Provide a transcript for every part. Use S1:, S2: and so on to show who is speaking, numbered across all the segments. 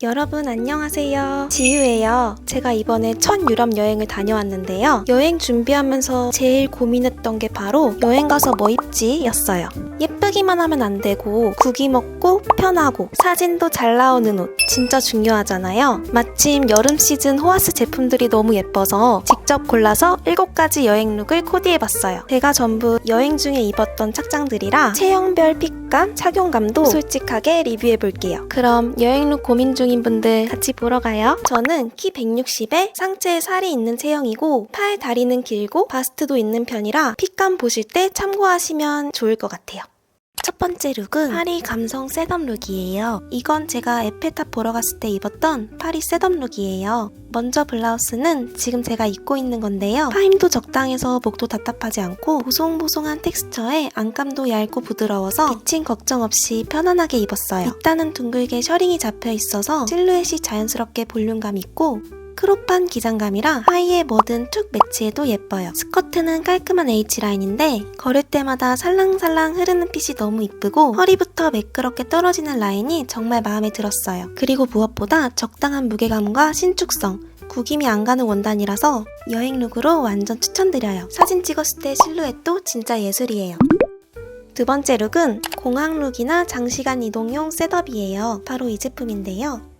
S1: 여러분 안녕하세요. 지유예요. 제가 이번에 첫 유럽 여행을 다녀왔는데요. 여행 준비하면서 제일 고민했던 게 바로 여행 가서 뭐 입지 였어요. 예 쁘기만 하면 안 되고 구기 먹고 편하고 사진도 잘 나오는 옷 진짜 중요하잖아요. 마침 여름 시즌 호화스 제품들이 너무 예뻐서 직접 골라서 7가지 여행 룩을 코디해봤어요. 제가 전부 여행 중에 입었던 착장들이라 체형별 핏감, 착용감도 솔직하게 리뷰해볼게요. 그럼 여행 룩 고민 중인 분들 같이 보러 가요. 저는 키 160에 상체에 살이 있는 체형이고 팔 다리는 길고 바스트도 있는 편이라 핏감 보실 때 참고하시면 좋을 것 같아요. 첫 번째 룩은 파리 감성 셋업 룩이에요. 이건 제가 에펠탑 보러 갔을 때 입었던 파리 셋업 룩이에요. 먼저 블라우스는 지금 제가 입고 있는 건데요. 파임도 적당해서 목도 답답하지 않고 보송보송한 텍스처에 안감도 얇고 부드러워서 비침 걱정 없이 편안하게 입었어요. 밑단은 둥글게 셔링이 잡혀 있어서 실루엣이 자연스럽게 볼륨감 있고 크롭한 기장감이라 하의에 뭐든 툭 매치해도 예뻐요. 스커트는 깔끔한 H라인인데 걸을 때마다 살랑살랑 흐르는 핏이 너무 이쁘고 허리부터 매끄럽게 떨어지는 라인이 정말 마음에 들었어요. 그리고 무엇보다 적당한 무게감과 신축성, 구김이 안 가는 원단이라서 여행 룩으로 완전 추천드려요. 사진 찍었을 때 실루엣도 진짜 예술이에요. 두 번째 룩은 공항 룩이나 장시간 이동용 셋업이에요. 바로 이 제품인데요.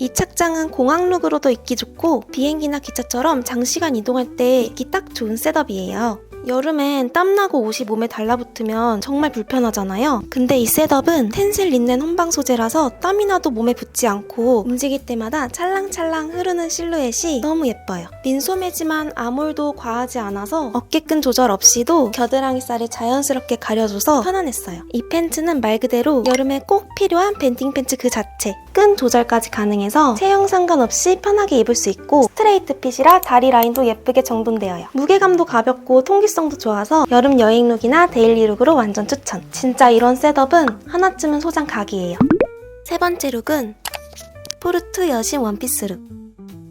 S1: 이 착장은 공항 룩으로도 입기 좋고 비행기나 기차처럼 장시간 이동할 때 입기 딱 좋은 셋업이에요. 여름엔 땀나고 옷이 몸에 달라붙으면 정말 불편하잖아요. 근데 이 셋업은 텐실 린넨 혼방 소재라서 땀이 나도 몸에 붙지 않고 움직일 때마다 찰랑찰랑 흐르는 실루엣이 너무 예뻐요. 민소매지만 아몰도 과하지 않아서 어깨끈 조절 없이도 겨드랑이 살을 자연스럽게 가려줘서 편안했어요. 이 팬츠는 말 그대로 여름에 꼭 필요한 밴딩 팬츠 그 자체. 끈 조절까지 가능해서 체형 상관없이 편하게 입을 수 있고 스트레이트 핏이라 다리 라인도 예쁘게 정돈되어요. 무게감도 가볍고 통기성 도 좋아서 여름 여행 룩이나 데일리 룩으로 완전 추천. 진짜 이런 셋업은 하나쯤은 소장 각이에요. 세 번째 룩은 포르투 여신 원피스 룩.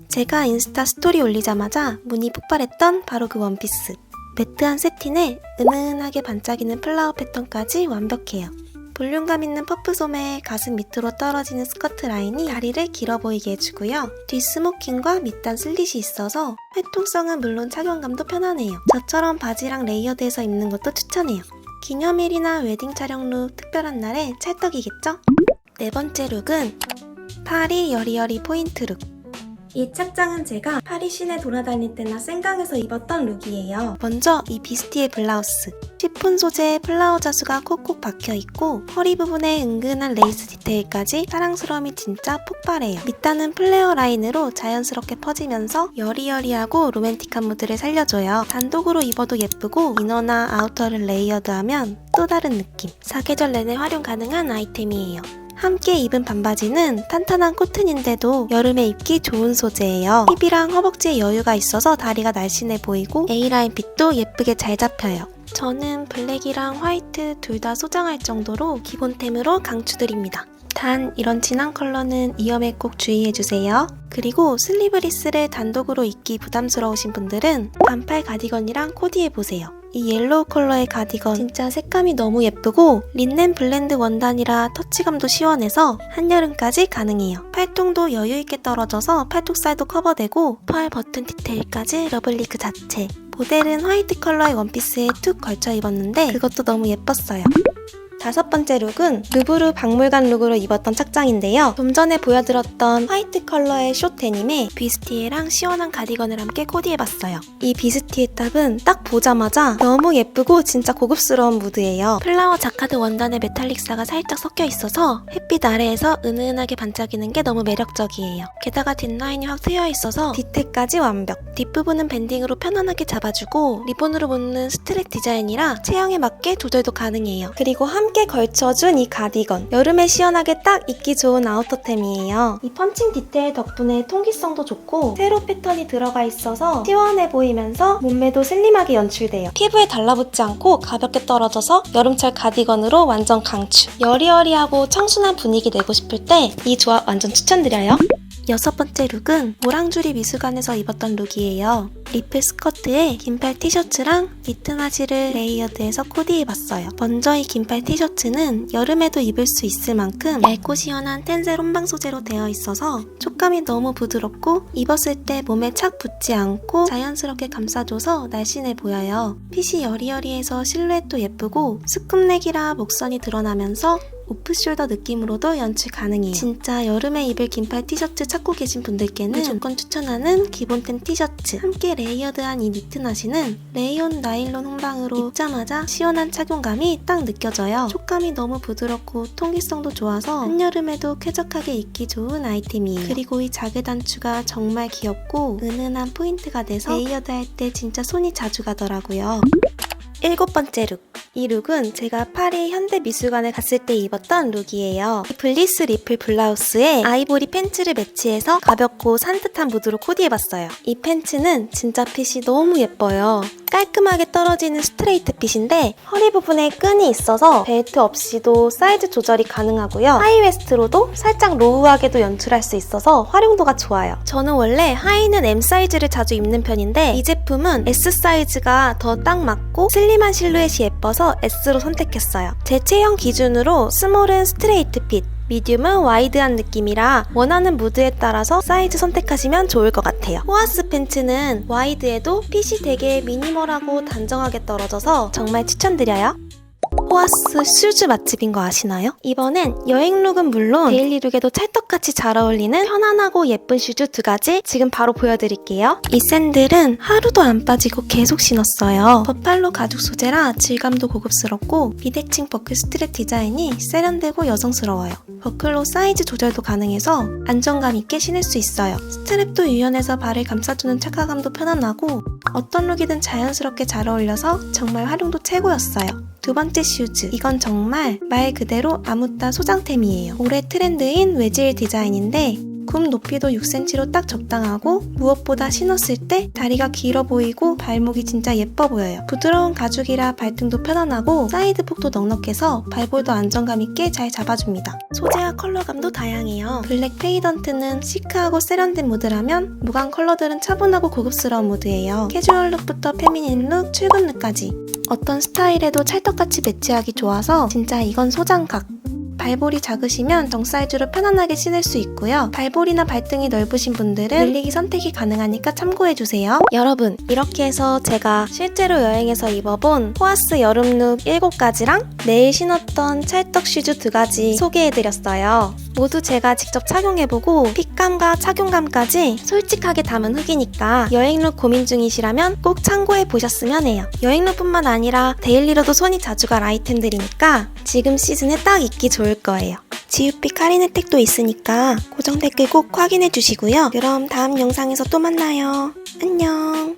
S1: 제가 인스타 스토리 올리자마자 문이 폭발했던 바로 그 원피스. 매트한 세틴에 은은하게 반짝이는 플라워 패턴까지 완벽해요. 볼륨감 있는 퍼프 소매에 가슴 밑으로 떨어지는 스커트 라인이 다리를 길어 보이게 해주고요. 뒷 스모킹과 밑단 슬릿이 있어서 활동성은 물론 착용감도 편하네요. 저처럼 바지랑 레이어드해서 입는 것도 추천해요. 기념일이나 웨딩 촬영 룩 특별한 날에 찰떡이겠죠? 네 번째 룩은 파리 여리여리 포인트 룩. 이 착장은 제가 파리 시내 돌아다닐 때나 생강에서 입었던 룩이에요. 먼저 이 비스티의 블라우스. 시폰 소재에 플라워 자수가 콕콕 박혀 있고 허리 부분에 은근한 레이스 디테일까지 사랑스러움이 진짜 폭발해요. 밑단은 플레어 라인으로 자연스럽게 퍼지면서 여리여리하고 로맨틱한 무드를 살려줘요. 단독으로 입어도 예쁘고 이너나 아우터를 레이어드하면 또 다른 느낌. 사계절 내내 활용 가능한 아이템이에요. 함께 입은 반바지는 탄탄한 코튼인데도 여름에 입기 좋은 소재예요. 힙이랑 허벅지에 여유가 있어서 다리가 날씬해 보이고 A라인 핏도 예쁘게 잘 잡혀요. 저는 블랙이랑 화이트 둘 다 소장할 정도로 기본템으로 강추드립니다. 단 이런 진한 컬러는 이염에 꼭 주의해주세요. 그리고 슬리브리스를 단독으로 입기 부담스러우신 분들은 반팔 가디건이랑 코디해보세요. 이 옐로우 컬러의 가디건 진짜 색감이 너무 예쁘고 린넨 블렌드 원단이라 터치감도 시원해서 한여름까지 가능해요. 팔통도 여유있게 떨어져서 팔뚝살도 커버되고 펄 버튼 디테일까지 러블리 그 자체. 모델은 화이트 컬러의 원피스에 툭 걸쳐 입었는데 그것도 너무 예뻤어요. 다섯 번째 룩은 루브르 박물관 룩으로 입었던 착장인데요. 좀 전에 보여드렸던 화이트 컬러의 숏 데님에 비스티에랑 시원한 가디건을 함께 코디해봤어요. 이 비스티의 탑은 딱 보자마자 너무 예쁘고 진짜 고급스러운 무드예요. 플라워 자카드 원단의 메탈릭사가 살짝 섞여 있어서 햇빛 아래에서 은은하게 반짝이는 게 너무 매력적이에요. 게다가 뒷라인이 확 트여 있어서 디테일까지 완벽. 뒷부분은 밴딩으로 편안하게 잡아주고 리본으로 묶는 스트랩 디자인이라 체형에 맞게 조절도 가능해요. 그리고 함께 걸쳐준 이 가디건. 여름에 시원하게 딱 입기 좋은 아우터템이에요. 이 펀칭 디테일 덕분에 통기성도 좋고 세로 패턴이 들어가 있어서 시원해 보이면서 몸매도 슬림하게 연출돼요. 피부에 달라붙지 않고 가볍게 떨어져서 여름철 가디건으로 완전 강추. 여리여리하고 청순한 분위기 내고 싶을 때 이 조합 완전 추천드려요. 여섯 번째 룩은 모랑주리 미술관에서 입었던 룩이에요. 리플 스커트에 긴팔 티셔츠랑 니트나시를 레이어드해서 코디해봤어요. 먼저 이 긴팔 티셔츠는 여름에도 입을 수 있을 만큼 얇고 시원한 텐셀 혼방 소재로 되어 있어서 촉감이 너무 부드럽고 입었을 때 몸에 착 붙지 않고 자연스럽게 감싸줘서 날씬해 보여요. 핏이 여리여리해서 실루엣도 예쁘고 스쿱넥이라 목선이 드러나면서 오프숄더 느낌으로도 연출 가능해요. 진짜 여름에 입을 긴팔 티셔츠 찾고 계신 분들께는 무조건 추천하는 기본템 티셔츠. 함께 레이어드한 이 니트 나시는 레이온 나일론 혼방으로 입자마자 시원한 착용감이 딱 느껴져요. 촉감이 너무 부드럽고 통기성도 좋아서 한여름에도 쾌적하게 입기 좋은 아이템이에요. 그리고 이 자개 단추가 정말 귀엽고 은은한 포인트가 돼서 레이어드 할 때 진짜 손이 자주 가더라고요. 일곱 번째 룩. 이 룩은 제가 파리 현대미술관에 갔을 때 입었던 룩이에요. 이 블리스 리플 블라우스에 아이보리 팬츠를 매치해서 가볍고 산뜻한 무드로 코디해봤어요. 이 팬츠는 진짜 핏이 너무 예뻐요. 깔끔하게 떨어지는 스트레이트 핏인데 허리 부분에 끈이 있어서 벨트 없이도 사이즈 조절이 가능하고요. 하이웨스트로도 살짝 로우하게도 연출할 수 있어서 활용도가 좋아요. 저는 원래 하의는 M 사이즈를 자주 입는 편인데 이 제품은 S 사이즈가 더 딱 맞고 슬 림한 실루엣이 예뻐서 S로 선택했어요. 제 체형 기준으로 스몰은 스트레이트 핏, 미디움은 와이드한 느낌이라 원하는 무드에 따라서 사이즈 선택하시면 좋을 것 같아요. 호아스 팬츠는 와이드에도 핏이 되게 미니멀하고 단정하게 떨어져서 정말 추천드려요. 호아스 슈즈 맛집인 거 아시나요? 이번엔 여행 룩은 물론 데일리 룩에도 찰떡같이 잘 어울리는 편안하고 예쁜 슈즈 두 가지 지금 바로 보여드릴게요. 이 샌들은 하루도 안 빠지고 계속 신었어요. 버팔로 가죽 소재라 질감도 고급스럽고 비대칭 버클 스트랩 디자인이 세련되고 여성스러워요. 버클로 사이즈 조절도 가능해서 안정감 있게 신을 수 있어요. 스트랩도 유연해서 발을 감싸주는 착화감도 편안하고 어떤 룩이든 자연스럽게 잘 어울려서 정말 활용도 최고였어요. 두 번째 슈즈. 이건 정말 말 그대로 아무따 소장템이에요. 올해 트렌드인 외질 디자인인데 굽 높이도 6cm로 딱 적당하고 무엇보다 신었을 때 다리가 길어 보이고 발목이 진짜 예뻐 보여요. 부드러운 가죽이라 발등도 편안하고 사이드 폭도 넉넉해서 발볼도 안정감 있게 잘 잡아줍니다. 소재와 컬러감도 다양해요. 블랙 페이던트는 시크하고 세련된 무드라면 무광 컬러들은 차분하고 고급스러운 무드예요. 캐주얼 룩부터 페미닌 룩, 출근 룩까지 어떤 스타일에도 찰떡같이 매치하기 좋아서 진짜 이건 소장각. 발볼이 작으시면 정 사이즈로 편안하게 신을 수 있고요. 발볼이나 발등이 넓으신 분들은 늘리기 선택이 가능하니까 참고해주세요. 여러분, 이렇게 해서 제가 실제로 여행에서 입어본 호아스 여름룩 7가지랑 내일 신었던 찰떡 슈즈 2가지 소개해드렸어요. 모두 제가 직접 착용해보고 핏감과 착용감까지 솔직하게 담은 후기니까 여행룩 고민 중이시라면 꼭 참고해보셨으면 해요. 여행룩뿐만 아니라 데일리로도 손이 자주 갈 아이템들이니까 지금 시즌에 딱 입기 좋을 거예요. 지우빛 할인 혜택도 있으니까 고정 댓글 꼭 확인해 주시고요. 그럼 다음 영상에서 또 만나요. 안녕.